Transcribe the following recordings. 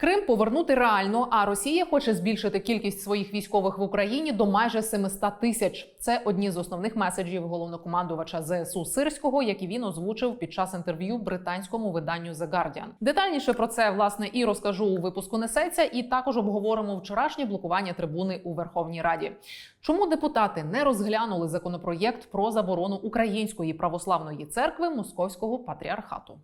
Крим повернути реально, а Росія хоче збільшити кількість своїх військових в Україні до майже 700 тисяч. Це одні з основних меседжів головнокомандувача ЗСУ Сирського, які він озвучив під час інтерв'ю британському виданню The Guardian. Детальніше про це власне і розкажу у випуску несеться, і також обговоримо вчорашнє блокування трибуни у Верховній Раді. Чому депутати не розглянули законопроєкт про заборону Української православної церкви Московського патріархату?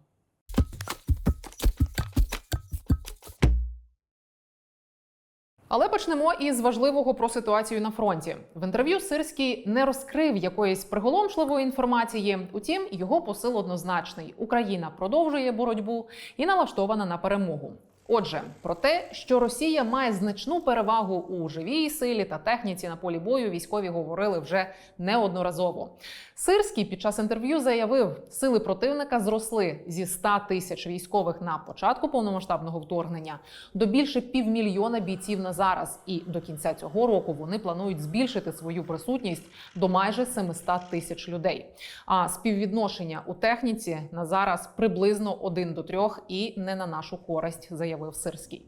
Але почнемо із важливого про ситуацію на фронті. В інтерв'ю Сирський не розкрив якоїсь приголомшливої інформації. Утім, його посил однозначний: Україна продовжує боротьбу і налаштована на перемогу. Отже, про те, що Росія має значну перевагу у живій силі та техніці на полі бою, військові говорили вже неодноразово. Сирський під час інтерв'ю заявив, сили противника зросли зі 100 тисяч військових на початку повномасштабного вторгнення до більше півмільйона бійців на зараз. І до кінця цього року вони планують збільшити свою присутність до майже 700 тисяч людей. А співвідношення у техніці на зараз приблизно 1 до 3 і не на нашу користь, заявив Сирський.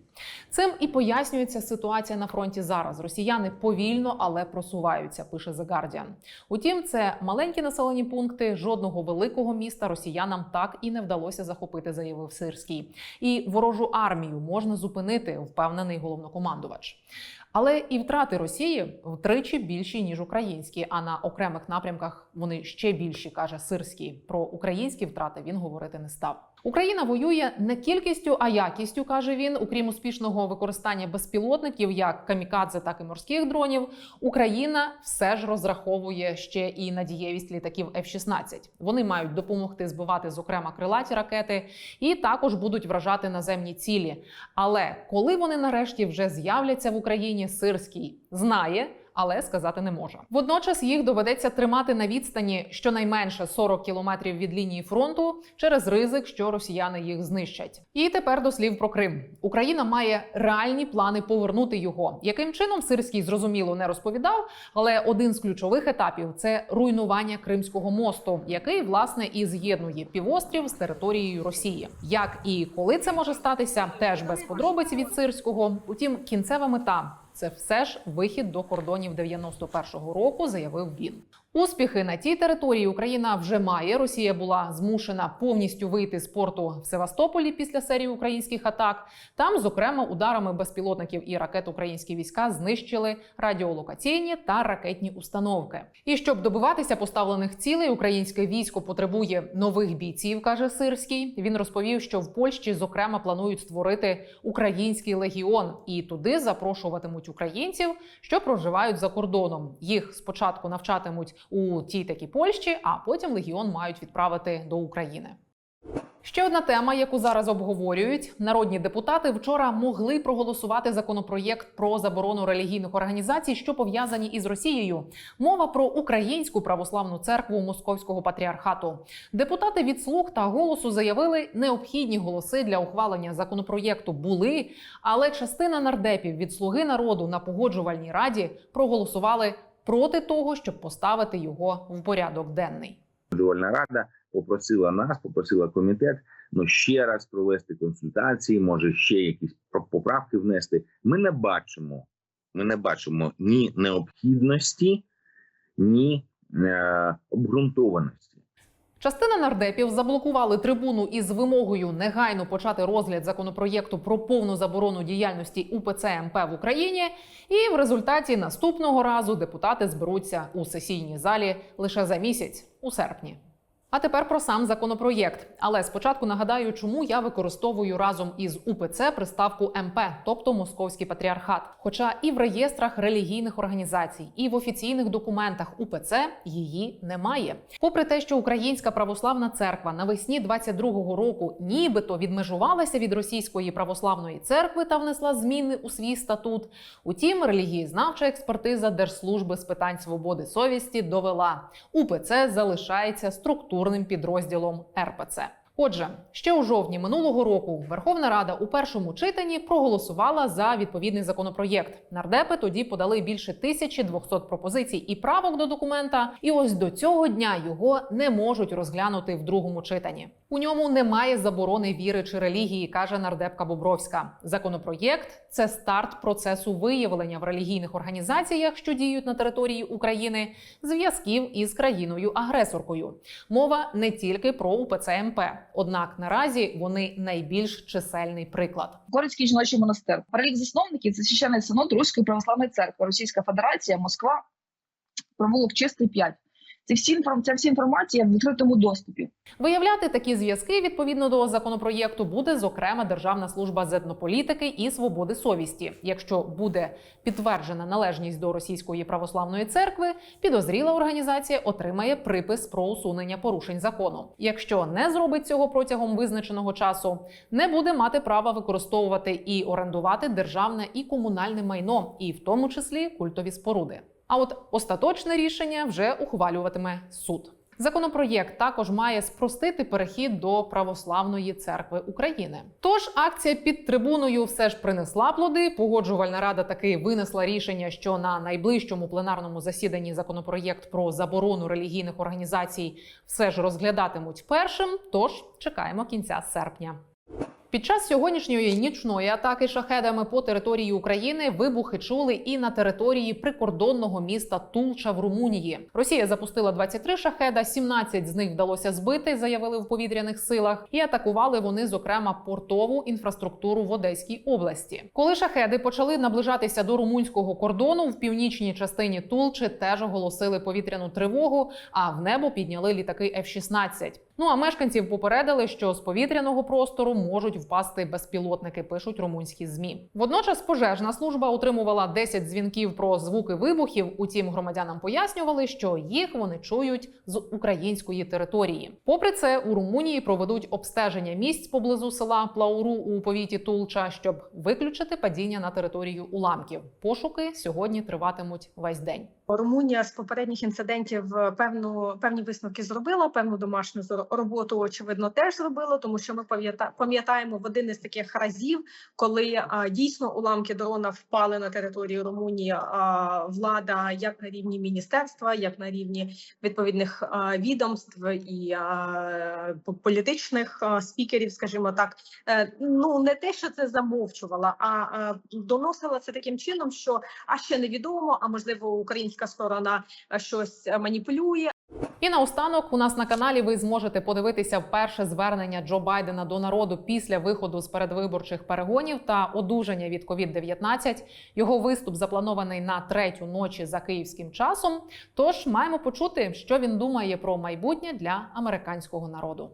Цим і пояснюється ситуація на фронті зараз. Росіяни повільно, але просуваються, пише The Guardian. Утім, це маленькі населені пункти. Жодного великого міста росіянам так і не вдалося захопити, заявив Сирський. І ворожу армію можна зупинити, впевнений головнокомандувач. Але і втрати Росії втричі більші ніж українські. А на окремих напрямках вони ще більші, каже Сирський. Про українські втрати він говорити не став. Україна воює не кількістю, а якістю, каже він. Окрім успішного використання безпілотників, як камікадзе, так і морських дронів. Україна все ж розраховує ще і на дієвість літаків F-16. Вони мають допомогти збивати, зокрема, крилаті ракети, і також будуть вражати наземні цілі. Але коли вони нарешті вже з'являться в Україні, Сирський знає. Але сказати не може. Водночас їх доведеться тримати на відстані щонайменше 40 кілометрів від лінії фронту через ризик, що росіяни їх знищать. І тепер до слів про Крим. Україна має реальні плани повернути його. Яким чином Сирський зрозуміло не розповідав, але один з ключових етапів це руйнування Кримського мосту, який власне і з'єднує півострів з територією Росії. Як і коли це може статися, теж без подробиць від Сирського. Утім, кінцева мета. Це все ж вихід до кордонів 91-го року, заявив він. Успіхи на тій території Україна вже має. Росія була змушена повністю вийти з порту в Севастополі після серії українських атак. Там, зокрема, ударами безпілотників і ракет українські війська знищили радіолокаційні та ракетні установки. І щоб добиватися поставлених цілей, українське військо потребує нових бійців, каже Сирський. Він розповів, що в Польщі, зокрема, планують створити український легіон і туди запрошуватимуть українців, що проживають за кордоном. Їх спочатку навчатимуть у тій такій Польщі, а потім легіон мають відправити до України. Ще одна тема, яку зараз обговорюють, народні депутати вчора могли проголосувати законопроєкт про заборону релігійних організацій, що пов'язані із Росією. Мова про українську православну церкву Московського патріархату. Депутати від слуг та голосу заявили, необхідні голоси для ухвалення законопроєкту були, але частина нардепів від слуги народу на погоджувальній раді проголосували проти того, щоб поставити його в порядок денний. Погоджувальна рада попросила нас, попросила комітет ну ще раз провести консультації, може ще якісь поправки внести. Ми не бачимо, ми не бачимо ні необхідності, ні е, обґрунтованості. Частина нардепів заблокували трибуну із вимогою негайно почати розгляд законопроєкту про повну заборону діяльності УПЦ МП в Україні. І в результаті наступного разу депутати зберуться у сесійній залі лише за місяць у серпні. А тепер про сам законопроєкт. Але спочатку нагадаю, чому я використовую разом із УПЦ приставку МП, тобто Московський патріархат. Хоча і в реєстрах релігійних організацій, і в офіційних документах УПЦ її немає. Попри те, що Українська православна церква навесні 22-го року нібито відмежувалася від російської православної церкви та внесла зміни у свій статут. Утім, релігієзнавча експертиза Держслужби з питань свободи совісті довела, УПЦ залишається структурним підрозділом РПЦ. Отже, ще у жовтні минулого року Верховна Рада у першому читанні проголосувала за відповідний законопроєкт. Нардепи тоді подали більше 1200 пропозицій і правок до документа. І ось до цього дня його не можуть розглянути в другому читанні. У ньому немає заборони віри чи релігії, каже нардепка Бобровська. Законопроєкт це старт процесу виявлення в релігійних організаціях, що діють на території України, зв'язків із країною-агресоркою. Мова не тільки про УПЦ МП, однак наразі вони найбільш чисельний приклад. Городський жіночий монастир. Перелік засновників це священний синод Руської православної церкви, Російська Федерація, Москва, провулок Чистий 5. Це всі ця вся інформація в відкритому доступі. Виявляти такі зв'язки відповідно до законопроєкту буде зокрема Державна служба з етнополітики і свободи совісті. Якщо буде підтверджена належність до Російської православної церкви, підозріла організація отримає припис про усунення порушень закону. Якщо не зробить цього протягом визначеного часу, не буде мати права використовувати і орендувати державне і комунальне майно, і в тому числі культові споруди. А от остаточне рішення вже ухвалюватиме суд. Законопроєкт також має спростити перехід до православної церкви України. Тож акція під трибуною все ж принесла плоди. Погоджувальна рада таки винесла рішення, що на найближчому пленарному засіданні законопроєкт про заборону релігійних організацій все ж розглядатимуть першим. Тож чекаємо кінця серпня. Під час сьогоднішньої нічної атаки шахедами по території України вибухи чули і на території прикордонного міста Тулча в Румунії. Росія запустила 23 шахеда, 17 з них вдалося збити, заявили в повітряних силах, і атакували вони, зокрема, портову інфраструктуру в Одеській області. Коли шахеди почали наближатися до румунського кордону, в північній частині Тулчі теж оголосили повітряну тривогу, а в небо підняли літаки F-16. Ну а мешканців попередили, що з повітряного простору можуть впасти безпілотники, пишуть румунські змі. Водночас пожежна служба отримувала 10 дзвінків про звуки вибухів. Утім, громадянам пояснювали, що їх вони чують з української території. Попри це, у Румунії проведуть обстеження місць поблизу села Плауру у повіті Тулча, щоб виключити падіння на територію уламків. Пошуки сьогодні триватимуть весь день. Румунія з попередніх інцидентів е, певну певні висновки зробила. Певну домашню роботу очевидно теж зробила, тому що ми пам'ята- пам'ятаємо в один із таких разів, коли а, дійсно уламки дрона впали на територію Румунії. А, влада як на рівні міністерства, як на рівні відповідних а, відомств і а, політичних а, спікерів, скажімо так, е, ну не те, що це замовчувала, а, а доносила це таким чином, що а ще невідомо, а можливо, українська сторона щось маніпулює. І наостанок у нас на каналі ви зможете подивитися перше звернення Джо Байдена до народу після виходу з передвиборчих перегонів та одужання від COVID-19. Його виступ запланований на третю ночі за київським часом. Тож маємо почути, що він думає про майбутнє для американського народу.